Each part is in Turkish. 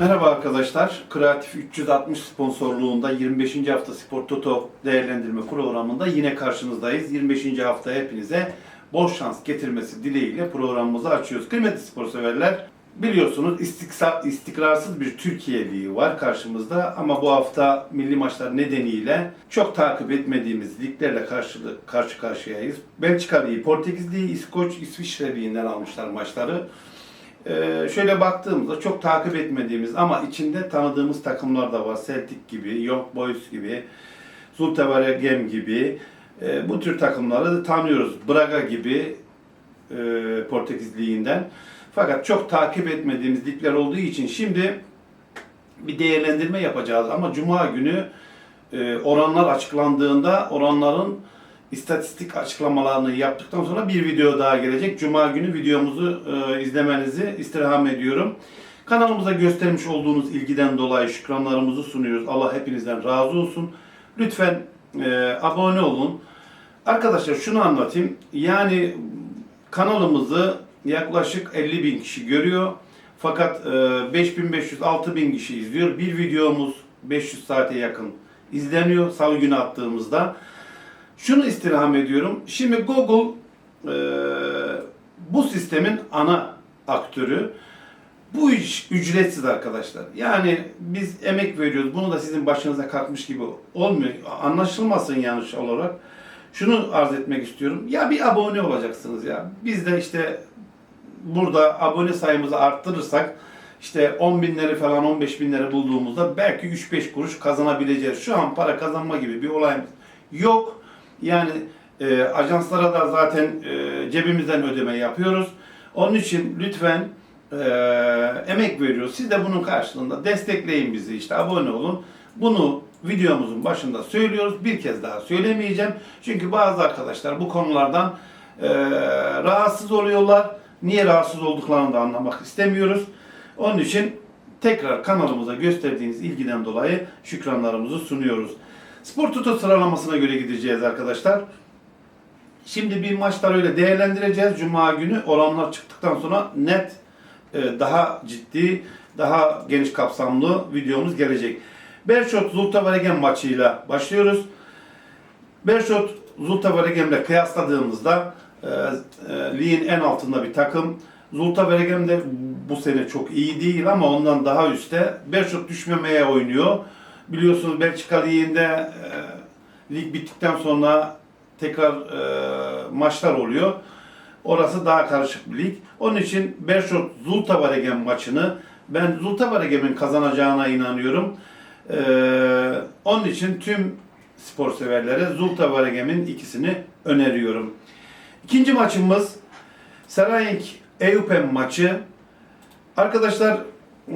Merhaba arkadaşlar. Kreatif 360 sponsorluğunda 25. hafta Spor Toto değerlendirme programında yine karşınızdayız. 25. hafta hepinize bol şans getirmesi dileğiyle programımızı açıyoruz. Kıymetli spor severler, biliyorsunuz istikrarsız bir Türkiye var karşımızda ama bu hafta milli maçlar nedeniyle çok takip etmediğimiz liglerle karşı, karşı karşıyayız. Belçika Ligi, Portekiz Ligi, İskoç, İsviçre Ligi'nden almışlar maçları. Ee, şöyle baktığımızda çok takip etmediğimiz ama içinde tanıdığımız takımlar da var. Celtic gibi, Young Boys gibi, Zulte Waregem gibi e, bu tür takımları tanıyoruz. Braga gibi e, Portekiz Ligi'nden. Fakat çok takip etmediğimiz ligler olduğu için şimdi bir değerlendirme yapacağız ama Cuma günü e, oranlar açıklandığında oranların istatistik açıklamalarını yaptıktan sonra bir video daha gelecek. Cuma günü videomuzu e, izlemenizi istirham ediyorum. Kanalımıza göstermiş olduğunuz ilgiden dolayı şükranlarımızı sunuyoruz. Allah hepinizden razı olsun. Lütfen e, abone olun. Arkadaşlar şunu anlatayım. Yani kanalımızı yaklaşık 50 bin kişi görüyor. Fakat e, 5500-6000 kişi izliyor. Bir videomuz 500 saate yakın izleniyor salı günü attığımızda. Şunu istirham ediyorum. Şimdi Google e, bu sistemin ana aktörü. Bu iş ücretsiz arkadaşlar. Yani biz emek veriyoruz. Bunu da sizin başınıza kalkmış gibi olmuyor. Anlaşılmasın yanlış olarak. Şunu arz etmek istiyorum. Ya bir abone olacaksınız ya. Biz de işte burada abone sayımızı arttırırsak işte 10 binleri falan 15 binleri bulduğumuzda belki 3-5 kuruş kazanabileceğiz. Şu an para kazanma gibi bir olayımız yok. Yani e, ajanslara da zaten e, cebimizden ödeme yapıyoruz. Onun için lütfen e, emek veriyoruz. Siz de bunun karşılığında destekleyin bizi işte abone olun. Bunu videomuzun başında söylüyoruz. Bir kez daha söylemeyeceğim. Çünkü bazı arkadaşlar bu konulardan e, rahatsız oluyorlar. Niye rahatsız olduklarını da anlamak istemiyoruz. Onun için tekrar kanalımıza gösterdiğiniz ilgiden dolayı şükranlarımızı sunuyoruz. Spor Toto sıralamasına göre gideceğiz arkadaşlar. Şimdi bir maçlar öyle değerlendireceğiz. Cuma günü oranlar çıktıktan sonra net e, daha ciddi, daha geniş kapsamlı videomuz gelecek. Berşot Zulta Varegen maçıyla başlıyoruz. Berşot Zulta Varegem'le kıyasladığımızda e, e, ligin en altında bir takım. Zulta Varegem de bu sene çok iyi değil ama ondan daha üstte. Berşot düşmemeye oynuyor. Biliyorsunuz Belçika Ligi'nde e, lig bittikten sonra tekrar e, maçlar oluyor. Orası daha karışık bir lig. Onun için Berşot Zulta Varegem maçını ben Zulta Varegem'in kazanacağına inanıyorum. E, onun için tüm spor severlere Zulta Varegem'in ikisini öneriyorum. İkinci maçımız Sarayink Eyüpem maçı. Arkadaşlar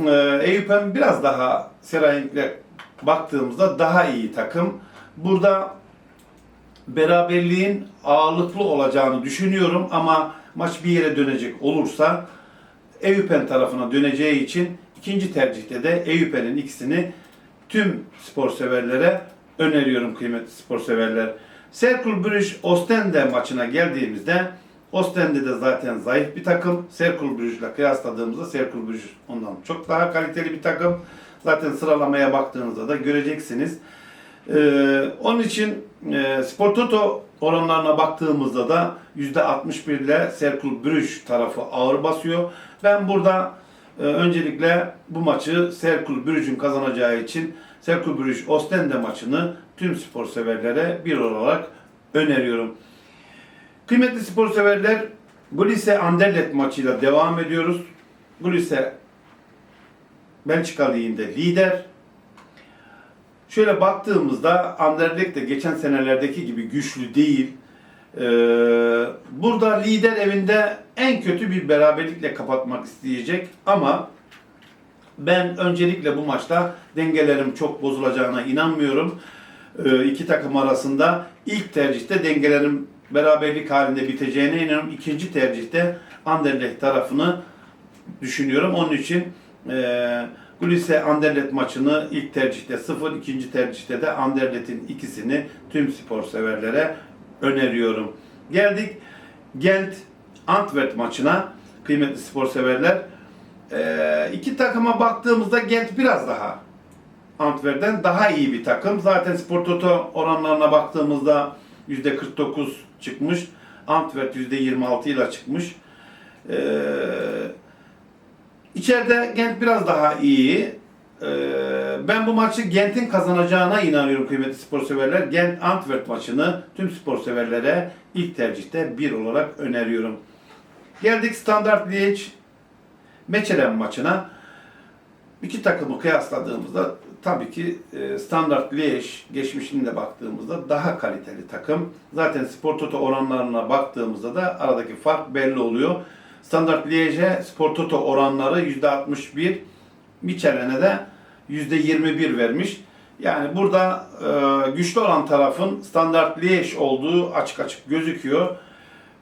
e, Eyüpem biraz daha Serayink'le baktığımızda daha iyi takım. Burada beraberliğin ağırlıklı olacağını düşünüyorum ama maç bir yere dönecek olursa Eyüpen tarafına döneceği için ikinci tercihte de Eyüpen'in ikisini tüm spor severlere öneriyorum kıymetli spor severler. Cercle Brugge Ostende maçına geldiğimizde Ostende de zaten zayıf bir takım. Brugge ile kıyasladığımızda Cercle Brugge ondan çok daha kaliteli bir takım. Zaten sıralamaya baktığınızda da göreceksiniz. Ee, onun için e, Spor Toto oranlarına baktığımızda da %61 ile Cercle Brugge tarafı ağır basıyor. Ben burada e, öncelikle bu maçı Cercle Brugge'ün kazanacağı için Cercle Brugge Ostende maçını tüm spor severlere bir olarak öneriyorum. Kıymetli spor severler, Gulise Anderlet maçıyla devam ediyoruz. Gulise Belçika Ligi'nde lider. Şöyle baktığımızda Anderlecht de geçen senelerdeki gibi güçlü değil. Ee, burada lider evinde en kötü bir beraberlikle kapatmak isteyecek ama ben öncelikle bu maçta dengelerim çok bozulacağına inanmıyorum. Ee, iki takım arasında ilk tercihte dengelerin beraberlik halinde biteceğine inanıyorum. İkinci tercihte Anderlecht tarafını düşünüyorum. Onun için e, Gulise Anderlet maçını ilk tercihte 0, ikinci tercihte de Anderlet'in ikisini tüm spor severlere öneriyorum. Geldik Gent Antwerp maçına kıymetli spor severler. Ee, iki takıma baktığımızda Gent biraz daha Antwerp'ten daha iyi bir takım. Zaten Spor Toto oranlarına baktığımızda %49 çıkmış. Antwerp %26 ile çıkmış. Ee, içeride Gent biraz daha iyi. Ee, ben bu maçı Gent'in kazanacağına inanıyorum kıymetli spor severler. Gent Antwerp maçını tüm spor severlere ilk tercihte bir olarak öneriyorum. Geldik Standard Liège Mechelen maçına. İki takımı kıyasladığımızda tabii ki e, Standard Liège geçmişine de baktığımızda daha kaliteli takım. Zaten Spor Toto oranlarına baktığımızda da aradaki fark belli oluyor. Standard Liège'e Spor Toto oranları %61, Michelin'e de %21 vermiş. Yani burada e, güçlü olan tarafın Standard Liège olduğu açık açık gözüküyor.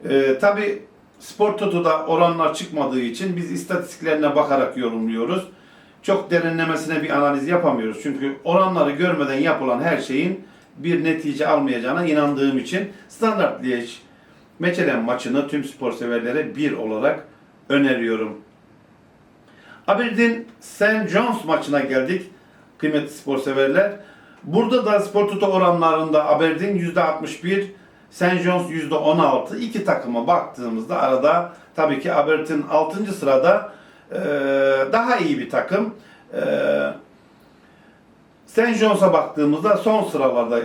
E, tabii Spor Toto'da oranlar çıkmadığı için biz istatistiklerine bakarak yorumluyoruz. Çok derinlemesine bir analiz yapamıyoruz. Çünkü oranları görmeden yapılan her şeyin bir netice almayacağına inandığım için Standard Liège Mechelen maçını tüm spor severlere bir olarak öneriyorum. Aberdeen St. John's maçına geldik kıymetli spor severler. Burada da spor tutu oranlarında Aberdeen %61, St. John's %16. İki takıma baktığımızda arada tabii ki Aberdeen 6. sırada eee, daha iyi bir takım. Eee St. John's'a baktığımızda son sıralarda eee,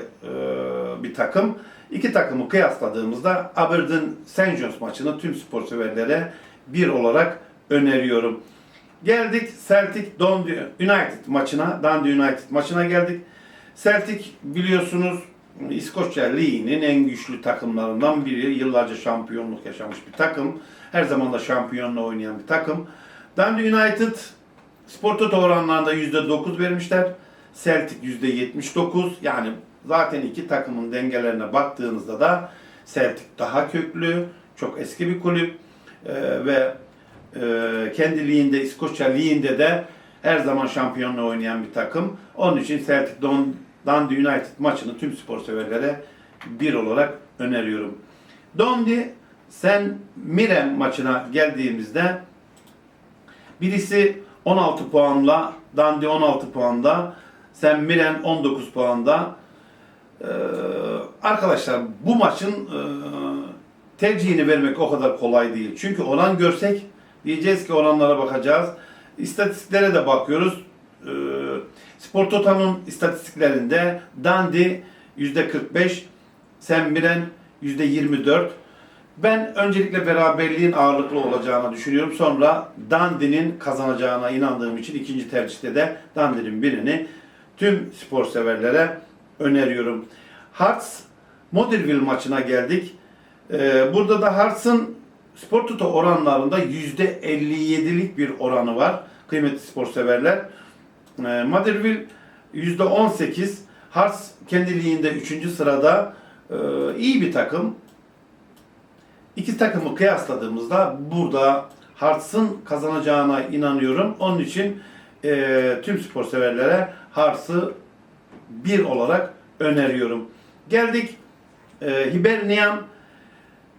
bir takım. İki takımı kıyasladığımızda Aberdeen St. John's maçını tüm spor severlere bir olarak öneriyorum. Geldik Celtic Dundee United maçına, Dundee United maçına geldik. Celtic biliyorsunuz İskoçya Ligi'nin en güçlü takımlarından biri. Yıllarca şampiyonluk yaşamış bir takım. Her zaman da şampiyonla oynayan bir takım. Dundee United Spor Toto oranlarında %9 vermişler. Celtic %79. Yani zaten iki takımın dengelerine baktığınızda da Celtic daha köklü, çok eski bir kulüp Ee, ve e, kendi İskoçya liginde de her zaman şampiyonla oynayan bir takım. Onun için Celtic Dundee United maçını tüm spor severlere bir olarak öneriyorum. Dundee Sen Mirren maçına geldiğimizde birisi 16 puanla, Dundee 16 puanda, Sen Mirren 19 puanda. Ee, arkadaşlar bu maçın e, tercihini vermek o kadar kolay değil. Çünkü oran görsek diyeceğiz ki oranlara bakacağız. İstatistiklere de bakıyoruz. Ee, Spor Total'ın istatistiklerinde Dundee %45, Sen Mirren %24. Ben öncelikle beraberliğin ağırlıklı olacağını düşünüyorum. Sonra Dundee'nin kazanacağına inandığım için ikinci tercihte de Dundee'nin birini tüm spor severlere öneriyorum. Hearts Motherwell maçına geldik. Ee, burada da Hearts'ın spor tutu oranlarında %57'lik bir oranı var. Kıymetli spor severler. Ee, Motherwell %18. Hearts kendiliğinde 3. sırada Ee, iyi bir takım. İki takımı kıyasladığımızda burada Hearts'ın kazanacağına inanıyorum. Onun için e, tüm spor severlere Hearts'ı bir olarak öneriyorum. Geldik e, Hibernian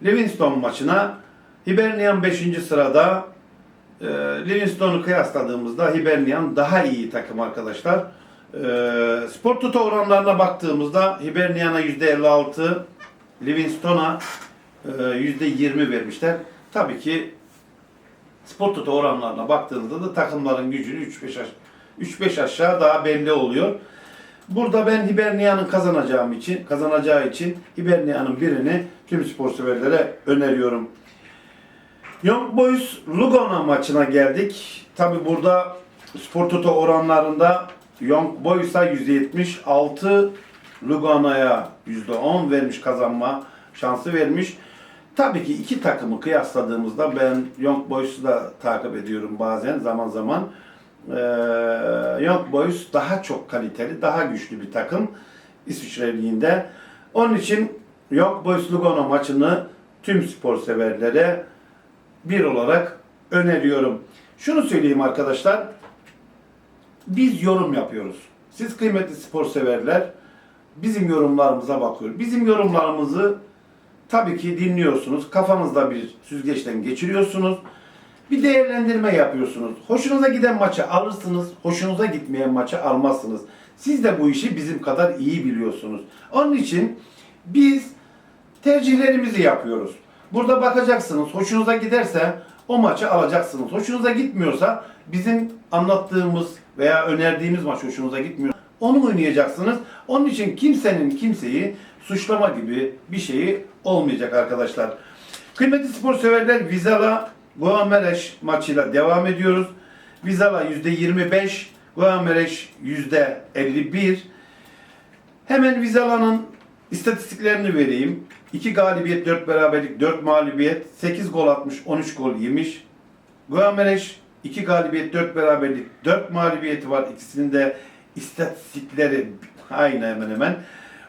Livingston maçına. Hibernian 5. sırada. E, Livingstone'u kıyasladığımızda Hibernian daha iyi takım arkadaşlar. E, spor tutu oranlarına baktığımızda Hibernian'a %56, Livingstone'a e, %20 vermişler. Tabii ki spor tutu oranlarına baktığınızda da takımların gücünü 3-5 aş- 3-5 aşağı daha belli oluyor. Burada ben Hibernia'nın kazanacağım için, kazanacağı için Hibernia'nın birini tüm spor severlere öneriyorum. Young Boys Lugano maçına geldik. Tabi burada spor toto oranlarında Young Boys'a 176, Lugano'ya %10 vermiş kazanma şansı vermiş. Tabii ki iki takımı kıyasladığımızda ben Young Boys'u da takip ediyorum bazen zaman zaman. Ee, Young Boys daha çok kaliteli, daha güçlü bir takım İsviçre Ligi'nde. Onun için Young Boys Lugano maçını tüm spor severlere bir olarak öneriyorum. Şunu söyleyeyim arkadaşlar. Biz yorum yapıyoruz. Siz kıymetli spor severler bizim yorumlarımıza bakıyor. Bizim yorumlarımızı tabii ki dinliyorsunuz. Kafanızda bir süzgeçten geçiriyorsunuz. Bir değerlendirme yapıyorsunuz. Hoşunuza giden maçı alırsınız, hoşunuza gitmeyen maçı almazsınız. Siz de bu işi bizim kadar iyi biliyorsunuz. Onun için biz tercihlerimizi yapıyoruz. Burada bakacaksınız, hoşunuza giderse o maçı alacaksınız. Hoşunuza gitmiyorsa bizim anlattığımız veya önerdiğimiz maç hoşunuza gitmiyor. Onu oynayacaksınız. Onun için kimsenin kimseyi suçlama gibi bir şeyi olmayacak arkadaşlar. Kıymetli spor severler Vizala Goamereş maçıyla devam ediyoruz. Vizala %25, Goamereş %51. Hemen Vizala'nın istatistiklerini vereyim. 2 galibiyet, 4 beraberlik, 4 mağlubiyet, 8 gol atmış, 13 gol yemiş. Goamereş 2 galibiyet, 4 beraberlik, 4 mağlubiyeti var. İkisinin de istatistikleri aynı hemen hemen.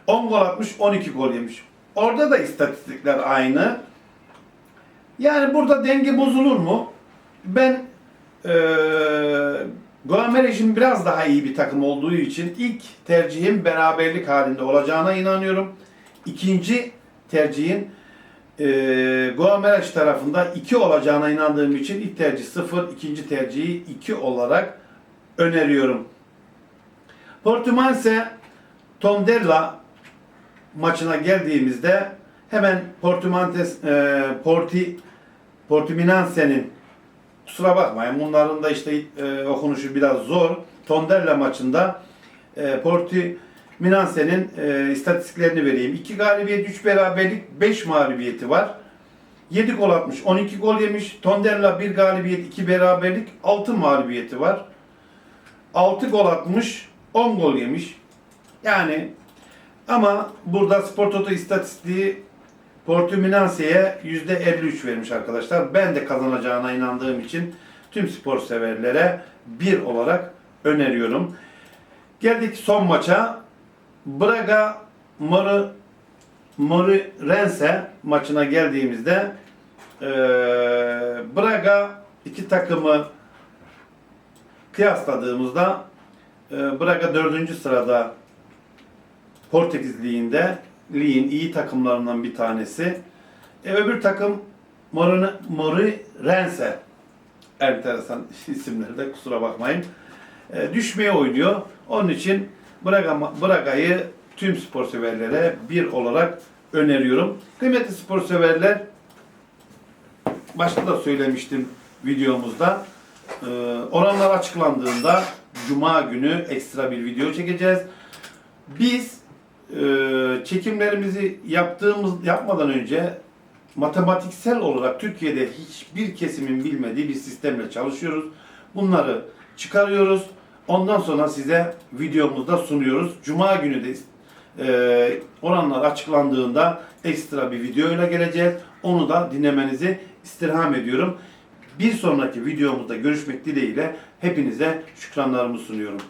10 gol atmış, 12 gol yemiş. Orada da istatistikler aynı. Yani burada denge bozulur mu? Ben eee Goamereş'in biraz daha iyi bir takım olduğu için ilk tercihim beraberlik halinde olacağına inanıyorum. İkinci tercihin eee Goamereş tarafında 2 olacağına inandığım için ilk tercih 0, ikinci tercihi 2 olarak öneriyorum. Portumanse Tondela maçına geldiğimizde hemen Portumantes e, Porti Portimonense'nin kusura bakmayın bunların da işte e, okunuşu biraz zor. Tondela maçında e, Portimonense'nin e, istatistiklerini vereyim. 2 galibiyet, 3 beraberlik, 5 mağlubiyeti var. 7 gol atmış, 12 gol yemiş. Tondela 1 galibiyet, 2 beraberlik, 6 mağlubiyeti var. 6 gol atmış, 10 gol yemiş. Yani ama burada Spor Toto istatistiği Portimonense'ye %53 vermiş arkadaşlar. Ben de kazanacağına inandığım için tüm spor severlere bir olarak öneriyorum. Geldik son maça. Braga Mori Moreirense maçına geldiğimizde eee, Braga iki takımı kıyasladığımızda eee, Braga dördüncü sırada Portekiz Ligi'nde ligin iyi takımlarından bir tanesi. E, öbür takım Mori Moreirense enteresan isimlerde kusura bakmayın. E, düşmeye oynuyor. Onun için Braga Braga'yı tüm spor severlere bir olarak öneriyorum. Kıymetli spor severler başta da söylemiştim videomuzda. E, oranlar açıklandığında Cuma günü ekstra bir video çekeceğiz. Biz e, çekimlerimizi yaptığımız yapmadan önce matematiksel olarak Türkiye'de hiçbir kesimin bilmediği bir sistemle çalışıyoruz. Bunları çıkarıyoruz. Ondan sonra size videomuzda sunuyoruz. Cuma günü de e, oranlar açıklandığında ekstra bir videoyla geleceğiz. Onu da dinlemenizi istirham ediyorum. Bir sonraki videomuzda görüşmek dileğiyle hepinize şükranlarımı sunuyorum.